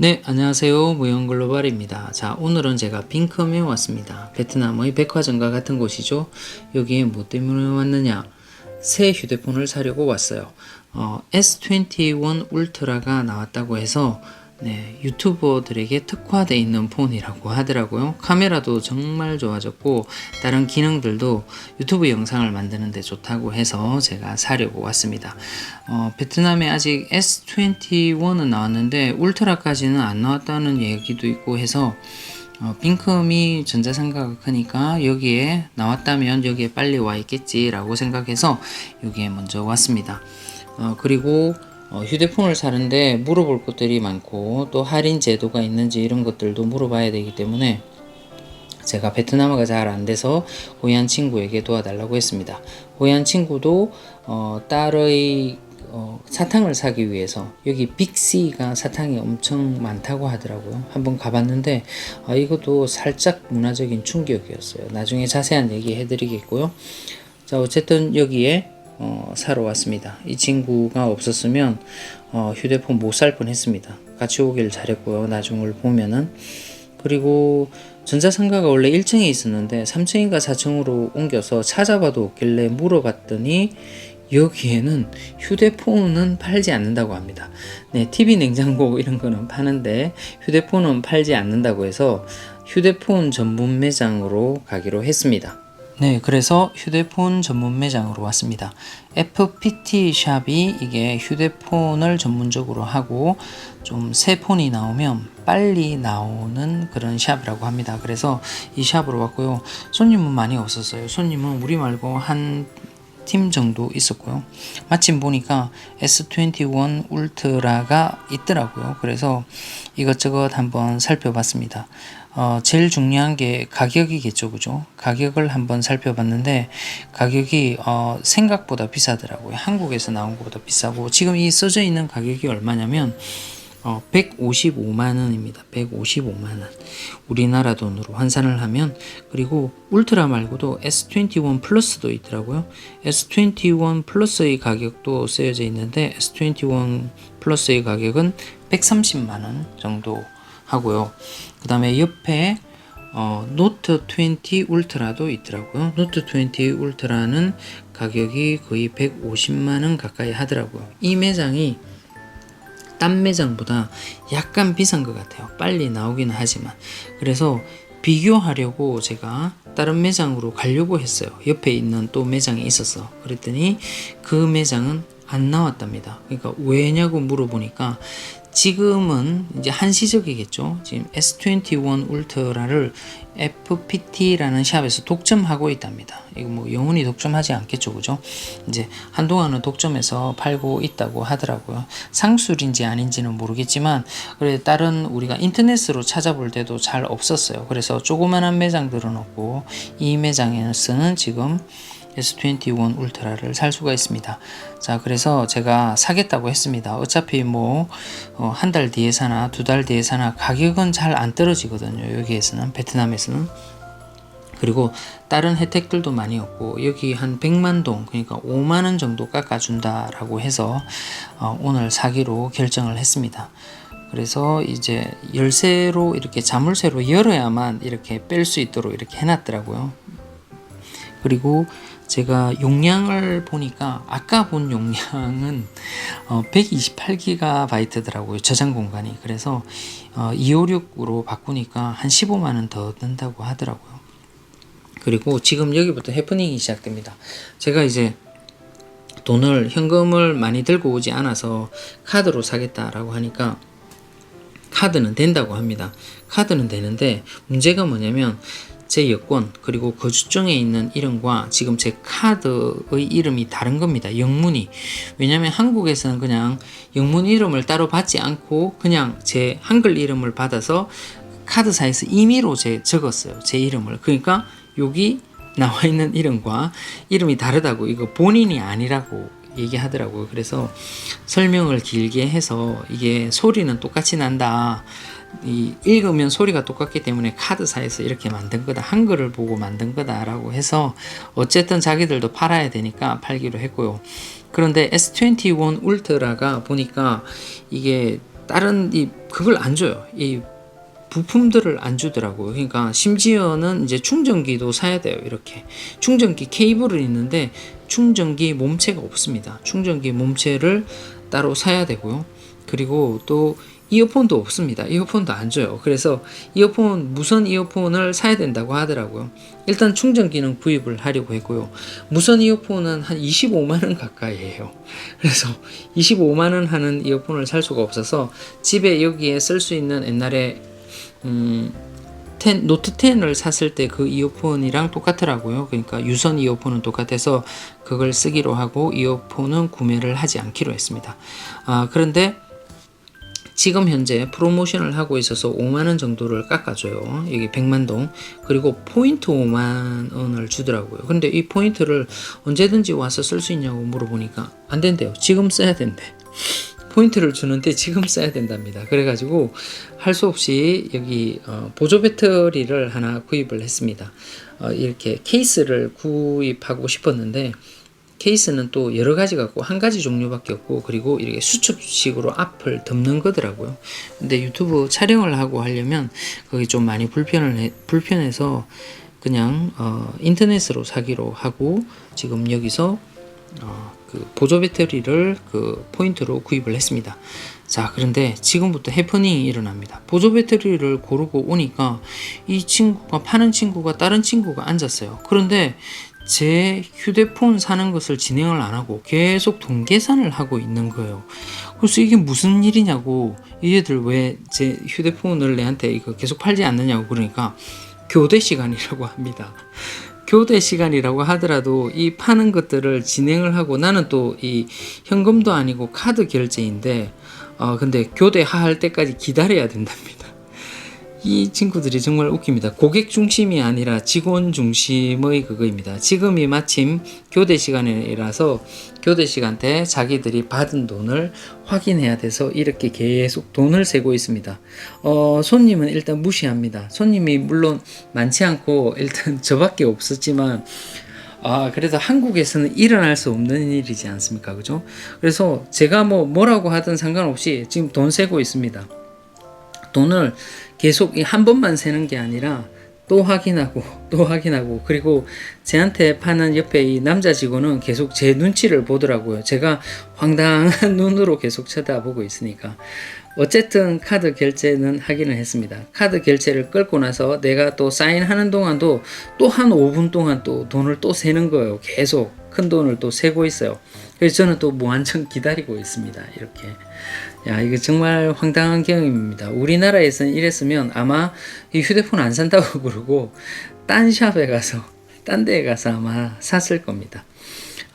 네, 안녕하세요. 무용글로벌입니다. 자, 오늘은 제가 빈컴에 왔습니다. 베트남의 백화점과 같은 곳이죠. 여기에 뭐 때문에 왔느냐? 새 휴대폰을 사려고 왔어요. 어, S21 울트라가 나왔다고 해서 네, 유튜버들에게 특화되어 있는 폰이라고 하더라고요. 카메라도 정말 좋아졌고 다른 기능들도 유튜브 영상을 만드는데 좋다고 해서 제가 사려고 왔습니다. 어, 베트남에 아직 S21은 나왔는데 울트라까지는 안 나왔다는 얘기도 있고 해서 어, 빈컴이 전자상가가 크니까 여기에 나왔다면 여기에 빨리 와 있겠지라고 생각해서 여기에 먼저 왔습니다. 어, 그리고 어, 휴대폰을 사는데 물어볼 것들이 많고 또 할인 제도가 있는지 이런 것들도 물어봐야 되기 때문에 제가 베트남어가 잘 안 돼서 호이안 친구에게 도와달라고 했습니다. 호이안 친구도 어, 딸의 어, 사탕을 사기 위해서 여기 빅시가 사탕이 엄청 많다고 하더라고요. 한번 가봤는데 아, 이것도 살짝 문화적인 충격이었어요. 나중에 자세한 얘기 해드리겠고요. 자 어쨌든 여기에 어, 사러 왔습니다. 이 친구가 없었으면 어, 휴대폰 못 살 뻔했습니다. 같이 오길 잘했고요. 나중을 보면은 그리고 전자상가가 원래 1층에 있었는데 3층인가 4층으로 옮겨서 찾아봐도 없길래 물어봤더니 여기에는 휴대폰은 팔지 않는다고 합니다. 네, TV 냉장고 이런 거는 파는데 휴대폰은 팔지 않는다고 해서 휴대폰 전문 매장으로 가기로 했습니다. 네, 그래서 휴대폰 전문 매장으로 왔습니다. FPT 샵이 이게 휴대폰을 전문적으로 하고 좀 새 폰이 나오면 빨리 나오는 그런 샵이라고 합니다. 그래서 이 샵으로 왔고요. 손님은 많이 없었어요. 손님은 우리 말고 한 팀 정도 있었고요. 마침 보니까 S21 울트라가 있더라고요. 그래서 이것저것 한번 살펴봤습니다. 어, 제일 중요한 게 가격이겠죠, 그죠? 가격을 한번 살펴봤는데 가격이 어, 생각보다 비싸더라고요. 한국에서 나온 것보다 비싸고 지금 이 써져 있는 가격이 얼마냐면 어, 155만 원입니다. 155만 원. 우리나라 돈으로 환산을 하면 그리고 울트라 말고도 S21 플러스도 있더라고요. S21 플러스의 가격도 쓰여져 있는데 S21 플러스의 가격은 130만 원 정도 하고요. 그 다음에 옆에 어, 노트 20 울트라도 있더라고요. 노트 20 울트라는 가격이 거의 150만 원 가까이 하더라고요. 이 매장이 딴 매장보다 약간 비싼 것 같아요. 빨리 나오기는 하지만. 그래서 비교하려고 제가 다른 매장으로 가려고 했어요. 옆에 있는 또 매장이 있었어. 그랬더니 그 매장은 안 나왔답니다. 그러니까 왜냐고 물어보니까 지금은 이제 한시적이겠죠. 지금 S21 울트라를 FPT라는 샵에서 독점하고 있답니다. 이거 뭐 영원히 독점하지 않겠죠, 그죠? 이제 한동안은 독점해서 팔고 있다고 하더라고요. 상술인지 아닌지는 모르겠지만, 그래 다른 우리가 인터넷으로 찾아볼 때도 잘 없었어요. 그래서 조그만한 매장들은 없고 이 매장에서는 지금 S21 울트라를 살 수가 있습니다. 자, 그래서 제가 사겠다고 했습니다. 어차피 뭐, 어, 한달 뒤에 사나, 두 달 뒤에 사나, 가격은 잘 안 떨어지거든요. 여기에서는, 베트남에서는. 그리고 다른 혜택들도 많이 없고, 여기 한 100만 동, 그러니까 5만 원 정도 깎아준다라고 해서, 어, 오늘 사기로 결정을 했습니다. 그래서 이제 열쇠로 이렇게 자물쇠로 열어야만 이렇게 뺄 수 있도록 이렇게 해놨더라고요. 그리고 제가 용량을 보니까 아까 본 용량은 어 128GB더라고요. 저장 공간이. 그래서 어 256으로 바꾸니까 한 15만 원 더 든다고 하더라고요. 그리고 지금 여기부터 해프닝이 시작됩니다. 제가 이제 돈을 현금을 많이 들고 오지 않아서 카드로 사겠다라고 하니까 카드는 된다고 합니다. 카드는 되는데 문제가 뭐냐면 제 여권 그리고 거주증에 있는 이름과 지금 제 카드의 이름이 다른 겁니다. 영문이 왜냐하면 한국에서는 그냥 영문 이름을 따로 받지 않고 그냥 제 한글 이름을 받아서 카드사에서 임의로 제 적었어요. 제 이름을 그러니까 여기 나와 있는 이름과 이름이 다르다고 이거 본인이 아니라고 얘기하더라고요. 그래서 설명을 길게 해서 이게 소리는 똑같이 난다. 이 읽으면 소리가 똑같기 때문에 카드사에서 이렇게 만든 거다. 한글을 보고 만든 거다라고 해서 어쨌든 자기들도 팔아야 되니까 팔기로 했고요. 그런데 S21 울트라가 보니까 이게 다른 이 그걸 안 줘요. 이 부품들을 안 주더라고요. 그러니까 심지어는 이제 충전기도 사야 돼요. 이렇게 충전기 케이블은 있는데 충전기 몸체가 없습니다. 충전기 몸체를 따로 사야 되고요. 그리고 또 이어폰도 없습니다. 이어폰도 안 줘요. 그래서 이어폰 무선 이어폰을 사야 된다고 하더라고요. 일단 충전기는 구입을 하려고 했고요. 무선 이어폰은 한 25만 원 가까이예요. 그래서 25만 원 하는 이어폰을 살 수가 없어서 집에 여기에 쓸 수 있는 옛날에 음, 10, 노트 10을 샀을 때 그 이어폰이랑 똑같더라고요. 그러니까 유선 이어폰은 똑같아서 그걸 쓰기로 하고 이어폰은 구매를 하지 않기로 했습니다. 아, 그런데 지금 현재 프로모션을 하고 있어서 5만 원 정도를 깎아줘요. 여기 100만 동. 그리고 포인트 5만 원을 주더라고요. 근데 이 포인트를 언제든지 와서 쓸 수 있냐고 물어보니까 안 된대요. 지금 써야 된대. 포인트를 주는데 지금 써야 된답니다. 그래가지고 할 수 없이 여기 어, 보조 배터리를 하나 구입을 했습니다. 어, 이렇게 케이스를 구입하고 싶었는데 케이스는 또 여러 가지가 있고 한 가지 종류밖에 없고 그리고 이렇게 수축식으로 앞을 덮는 거더라고요. 근데 유튜브 촬영을 하고 하려면 그게 좀 많이 불편을 해, 불편해서 그냥 어, 인터넷으로 사기로 하고 지금 여기서 어, 그 보조 배터리를 그 포인트로 구입을 했습니다. 자, 그런데 지금부터 해프닝이 일어납니다. 보조 배터리를 고르고 오니까 이 친구가 파는 친구가 다른 친구가 앉았어요. 그런데 제 휴대폰 사는 것을 진행을 안 하고 계속 돈 계산을 하고 있는 거예요. 그래서 이게 무슨 일이냐고 얘들 왜 제 휴대폰을 내한테 이거 계속 팔지 않느냐고 그러니까 교대 시간이라고 합니다. 교대 시간이라고 하더라도 이 파는 것들을 진행을 하고 나는 또 이 현금도 아니고 카드 결제인데 어 근데 교대할 때까지 기다려야 된답니다. 이 친구들이 정말 웃깁니다. 고객 중심이 아니라 직원 중심의 그거입니다. 지금이 마침 교대 시간이라서 교대 시간 때 자기들이 받은 돈을 확인해야 돼서 이렇게 계속 돈을 세고 있습니다. 어, 손님은 일단 무시합니다. 손님이 물론 많지 않고 일단 저밖에 없었지만 아, 그래도 한국에서는 일어날 수 없는 일이지 않습니까? 그죠? 그래서 제가 뭐 뭐라고 하든 상관없이 지금 돈 세고 있습니다. 돈을 계속 이한 번만 세는 게 아니라 또 확인하고 또 확인하고 그리고 제한테 파는 옆에 이 남자 직원은 계속 제 눈치를 보더라고요. 제가 황당한 눈으로 계속 쳐다보고 있으니까 어쨌든 카드 결제는 하기는 했습니다. 카드 결제를 끌고 나서 내가 또 사인하는 동안도 또 한 5분 동안 또 돈을 또 세는 거예요. 계속 큰 돈을 또 세고 있어요. 그래서 저는 또 무한정 기다리고 있습니다. 이렇게. 야, 이거 정말 황당한 경험입니다. 우리나라에서는 이랬으면 아마 이 휴대폰 안 산다고 그러고 딴 샵에 가서 딴 데에 가서 아마 샀을 겁니다.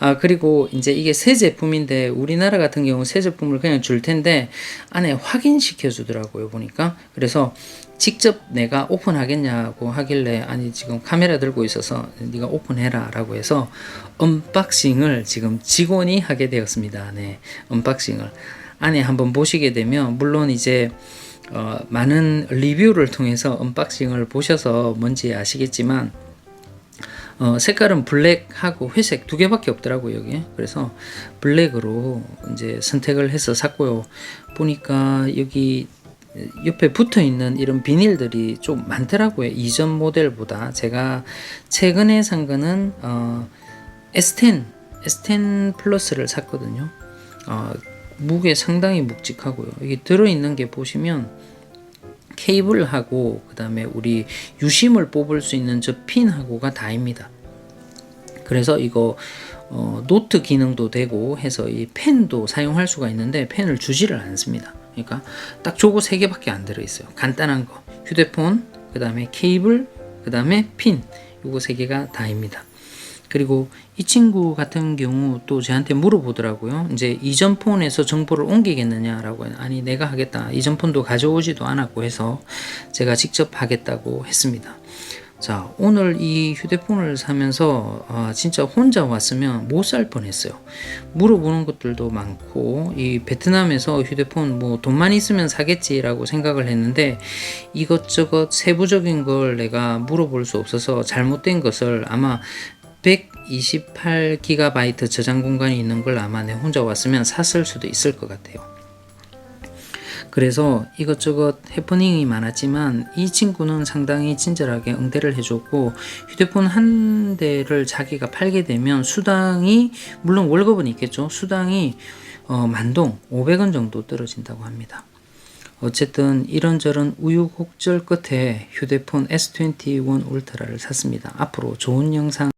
아, 그리고 이제 이게 새 제품인데 우리나라 같은 경우 새 제품을 그냥 줄 텐데 안에 확인시켜 주더라고요, 보니까. 그래서 직접 내가 오픈하겠냐고 하길래 아니 지금 카메라 들고 있어서 네가 오픈해라라고 해서 언박싱을 지금 직원이 하게 되었습니다. 네, 언박싱을 안에 한번 보시게 되면 물론 이제 어, 많은 리뷰를 통해서 언박싱을 보셔서 뭔지 아시겠지만 어, 색깔은 블랙하고 회색 두 개밖에 없더라고요 여기 그래서 블랙으로 이제 선택을 해서 샀고요. 보니까 여기 옆에 붙어 있는 이런 비닐들이 좀 많더라고요 이전 모델보다. 제가 최근에 산 거는 어, S10 S10 플러스를 샀거든요. 어, 무게 상당히 묵직하고요. 여기 들어있는 게 보시면 케이블하고 그 다음에 우리 유심을 뽑을 수 있는 저 핀하고가 다입니다. 그래서 이거 어, 노트 기능도 되고 해서 이 펜도 사용할 수가 있는데 펜을 주지를 않습니다. 그러니까 딱 저거 세 개밖에 안 들어 있어요. 간단한 거 휴대폰 그 다음에 케이블 그 다음에 핀 요거 세 개가 다입니다. 그리고 이 친구 같은 경우 또 저한테 물어보더라고요. 이제 이전 폰에서 정보를 옮기겠느냐라고 아니 내가 하겠다. 이전 폰도 가져오지도 않았고 해서 제가 직접 하겠다고 했습니다. 자 오늘 이 휴대폰을 사면서 아, 진짜 혼자 왔으면 못 살 뻔했어요. 물어보는 것들도 많고 이 베트남에서 휴대폰 뭐 돈만 있으면 사겠지 라고 생각을 했는데 이것저것 세부적인 걸 내가 물어볼 수 없어서 잘못된 것을 아마 128GB 저장 공간이 있는 걸 아마 내 혼자 왔으면 샀을 수도 있을 것 같아요. 그래서 이것저것 해프닝이 많았지만 이 친구는 상당히 친절하게 응대를 해줬고 휴대폰 한 대를 자기가 팔게 되면 수당이 물론 월급은 있겠죠. 수당이 어, 만동 500원 정도 떨어진다고 합니다. 어쨌든 이런저런 우유곡절 끝에 휴대폰 S21 울트라를 샀습니다. 앞으로 좋은 영상